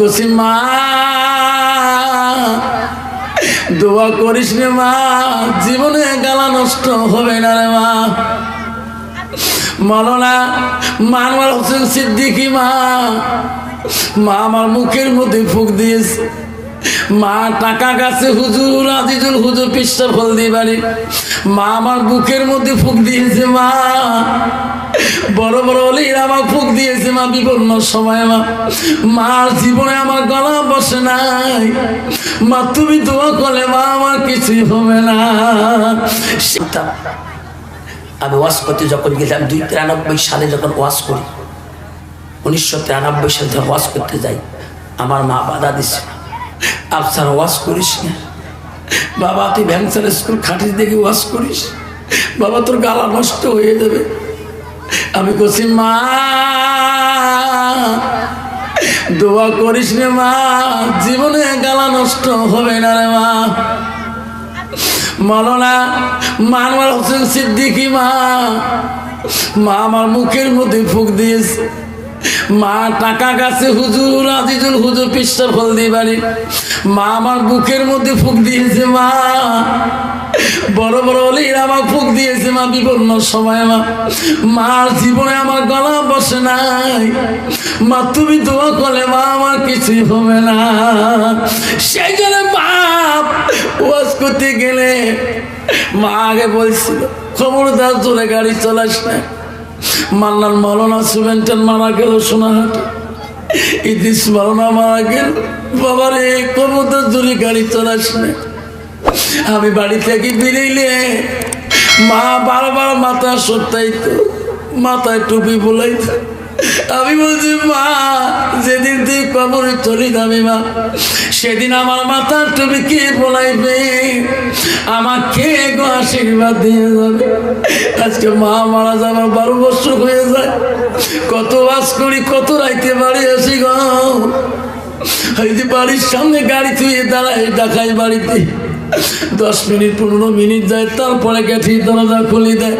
কছি মা দোয়া করিস রে মা, জীবনে গালা নষ্ট হবে না রে মা। মরনা মানবার হোসেন সিদ্দিকি মা মা আমার মুখের মধ্যে ফুক দিয়েছে। মা টাকা গাছে হুজুর, আজিজুল হুজুর পৃষ্ঠা ফল দিয়ে বাড়ি। মা আমার বুকের মধ্যে ফুক দিয়েছে মা। বড় বড় অলির আমার ফুক দিয়েছে, মা, বিপন্ন সময়, মা। মার জীবনে আমার গলা বসে নাই। মা, তুমি দোয়া করলে, মা, আমার কিছুই হবে না। আমি ওয়াজ করতে যখন গেলাম, দুই তিরানব্বই সালে যখন ওয়াজ করি, উনিশশো তিরানব্বই সালে যখন ওয়াজ করতে যাই, আমার মা বাধা দিচ্ছে আফসার, ওয়াজ করিস না। বাবা, তুই ভ্যাংসার স্কুল খাটিস দেখে ওয়াশ করিস। বাবা, তোর গালা নষ্ট হয়ে যাবে। আমি কছি মা, দোয়া করিস রে মা, জীবনে গালা নষ্ট হবে না রে মা। মরনা মানবার হোসেন সিদ্দিকি মা মা আমার মুখের মধ্যে ফুক দিয়েছে। মা টাকা গাছে হুজুর, আজিজুল হুজুর পৃষ্ঠা ফল দিয়ে বাড়ি। মা আমার বুকের মধ্যে ফুক দিয়েছে, মা বড় বড় অলির আমার ফুক দিয়েছে মা, বিপন্ন সময় মা মার জীবনে আমার গলা বসে নাই। মা, তুমি দোয়া করলে মা, আমার কিছুই হবে না। সেই জন্য বাপ ওয়াজ করতে গেলে মা আগে বলছিল, খবরদার, জোরে গাড়ি চলাস না। মান্নার মরনা সুবেন্টার মারা গেল সোনাহাটে। ইদিস মরনা মারা গেল। বাবারে কবুতর জোরে গাড়ি চলাস না। আমি বাড়ি থেকে বেরিয়ে মা বারবার মাথা সত্যাইতো মাথায় টুপি বলাইতো আমি বলছি, মা, যেদিন তুই কবরে চলে যাবে মা, সেদিন আমার মাথার টুপি কে বলাইবে? আমাকে গো আশীর্বাদ দিয়ে যাবে। আজকে মা মারা যাবার বারো বছর হয়ে যায়। কত বাস করি, কত রাইতে বাড়ি আসি গো। বাড়ির সামনে গাড়ি তুই দাঁড়ায় দেখাই বাড়িতে। দশ মিনিট, পনেরো মিনিট যায়, তারপরে গেছি দরজা খুলি দেয়।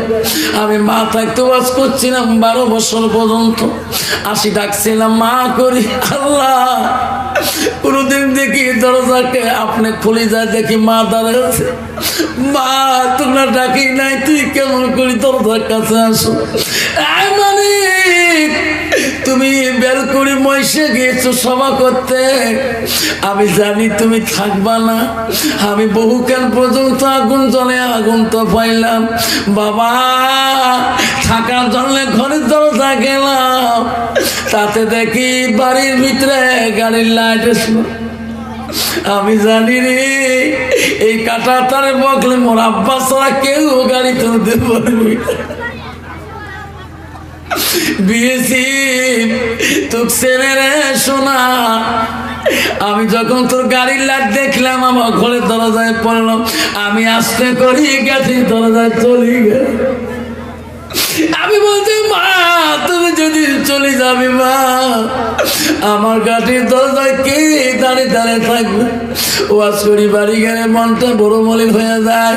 আমি মা থাকতে বাস করছিলাম বারো বছর পর্যন্ত। আসি ডাকছিলাম, মা করি, আল্লাহ। কোনোদিন দেখি দরজাকে আপনি খুলে যায়, দেখি মা দাঁড়ায় আছে। মা, তোমরা ডাকি নাই, তুই কেমন করি দরজার কাছে আসো? তুমি বের করে মহিষে গিয়েছো সভা করতে। আমি জানি তুমি থাকবা না। আমি বহুকাল পর্যন্ত আগুন জলে আগুন তো পাইলাম বাবা, থাকার জন্য ঘরের দরজা গেলাম। তাতে দেখি বাড়ির ভিতরে গাড়ির লাইট এসলো। আমি জানি রে, এই কাটা তারে বকলে মোর আব্বা ছাড়া কেউ গাড়ি তুলতে পারবি। বিয়েছি, তোর ছেলে রে শোনা আমি যখন তোর গাড়ির লাইট দেখলাম, আমার ঘরে দরজায় পড়লাম আমি আসতে করি গেছি, দরজায় চলি গেল আমি বলছি, মা, তুমি যদি চলে যাবে, মা, আমার গাড়ির দরজায় কে দাঁড়িয়ে দাঁড়িয়ে থাকবে? ওয়াজ করি বাড়ি গেলে মনটা বড় মলিন হয়ে যায়।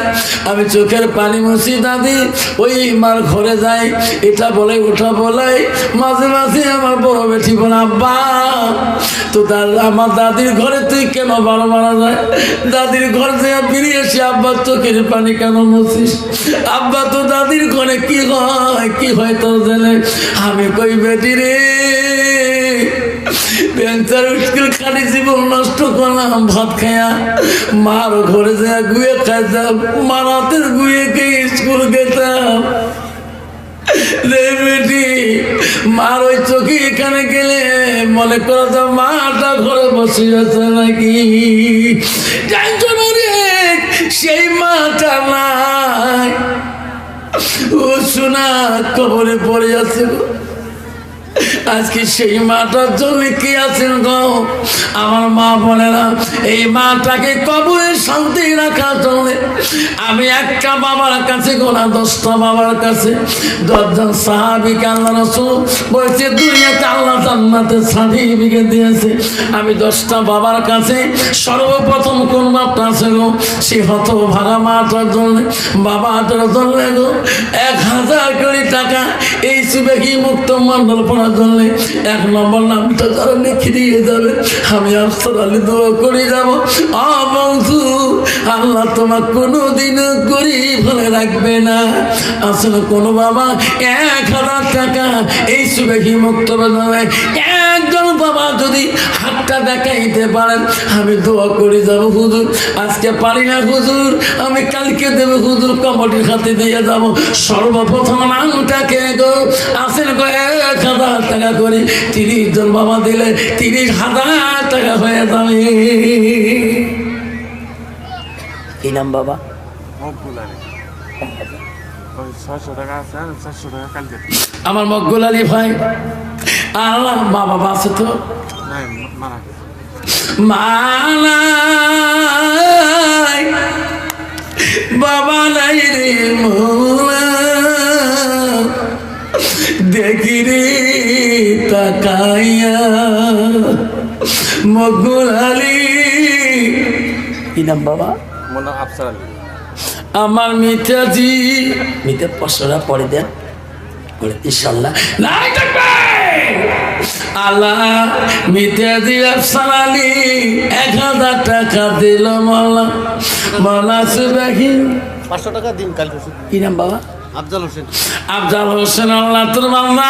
আমি চোখের পানি মুছি দাদি ওই মার ঘরে যাই। এটা বলে, ওটা বলাই মাঝে মাঝে আমার বড় বেটি বলে, আব্বা, তো তার আমার দাদির ঘরে তুই কেন বারো মারা যায়? দাদির ঘর থেকে বেরিয়ে এসে আব্বার চোখের পানি কেন মুছিস? আব্বা, তো দাদির ঘরে কি হয়? কি হয় তোর জেনে? আমি কই বেটি রে? বেঞ্চার স্কুল খাটি জীবন নষ্ট করলাম, ভাত মার ঘরে যা গুয়ে খাইতাম মার হাতের গুয়ে স্কুল ওই চোখে এখানে গেলে মনে মাটা ঘরে বসে নাকি? না সেই মাটা নাই ও শোনা কবরে পড়ে আছে। আজকে সেই মাটার জন্য কি আছেন গো আমার মা বলে না এই মাটাকে কবরে শান্তি রাখার জন্য আমি একটা বাবার কাছে গোনা, দশটা বাবার কাছে দশজন সাহাবিকে আল্লাহ রসুল বলছে, দুনিয়াতে আল্লাহ জান্নাতে সার্টিফিকেট দিয়েছে। আমি দশটা বাবার কাছে সর্বপ্রথম কোন বাপটা আছে গো? সে হত ভাড়া মাটার জন্য বাবাটার জন্য গো। এক হাজার কোটি টাকা এই সুবেগি মুক্ত মন্ডল পড়ার জন্য এক নম্বর নামটা যারা লিখে দিয়ে যাবে। আমি আফসর আলী দোয়া করে যাব। বন্ধু, আল্লাহ তোমার কোনো করি হলে রাখবে না। আসলে কোনো বাবা এক হাজার টাকা এই সুবেগি মুক্ত বাজারে একজন বাবা যদি হাতটা দেখাইতে পারেন আমি দোয়া করে যাব হুজুর। আজকে পারি না হুজুর। আমি কালকে দেব হুজুর কমিটির হাতে দিয়ে যাব। সর্বপ্রথম নামটাকে গো আসেন গো এক হাজার টাকা করে। তিরিশ জন বাবা দিলে তিরিশ হাজার টাকা হয়ে যাবে। কি নাম বাবা? কালকে। আমার মকবুল আলী ভাই আল্লাহ মা বাবা আছে তো। মালাই বাবা নাই রে দেখি রে তাকাইয়া। মকবুল আলী। কি নাম বাবা? মনে আফসার আলী। আমার মিঠাজি মিতে পশরা পরে দেন। বলে ইনশাল্লাহ। নাই থাকবে আল্লাহ মিঠাজি আফসার আলী এক হাজার টাকা দিল মালা মালা সুবাহি। পাঁচশো টাকা দিন কালকে কি নাম বাবা? আফজাল হোসেন। আফজাল হোসেন আল্লাহ তোর বাংলা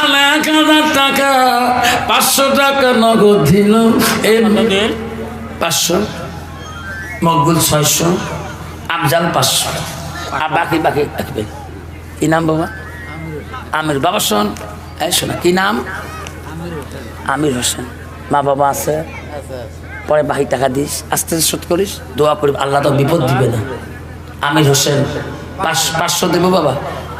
আল্লাহ এক হাজার টাকা পাঁচশো টাকা নগদ দিল। এই পাঁচশো মকবুল ছয়শো আফজাল পাঁচশো। আর বাকি বাকি থাকবে কি নাম বাবা? আমির। বাবা শোন এই শোনা, কি নাম? আমির হোসেন। মা বাবা আছে। পরে বাকি টাকা দিস, আস্তে আস্তে শোধ করিস, দোয়া করি আল্লাহ তো বিপদ দিবে না। আমির হোসেন, পাঁচ- পাঁচশো দেবো বাবা?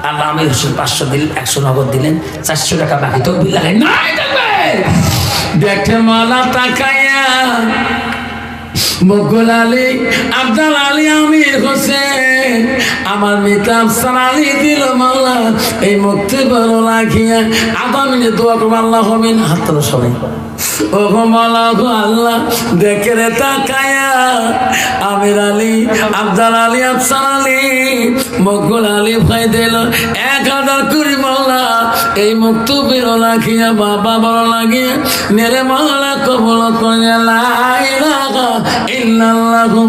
আল্লাহ আমির হোসেন পাঁচশো দিলেন একশো নগদ দিলেন, চারশো টাকা বাকি তো বিল লাগাই না নাই থাকবে। দেখে মালা তাকাইয়া বকুল আলী আফজাল আলী আমির হোসেন আমার মিতা আফসার দিল মালা এই মুক্তি বড় রাখিয়া আধা মিনিট দোয়া করব, আল্লাহ হমিন হাত সবাই। ও আল্লাহ, দেখে রে তাকায়া। আমির আলী আফজাল আলী, আফসার আলী বকুল আলী ভাই দিল, এক হাজার কুড়ি মালা এই মুক্ত বেরো রাখিয়া বাবা বড় লাগিয়া নেরে মালা কবল করে লা ইলাহা ইল্লাল্লাহু।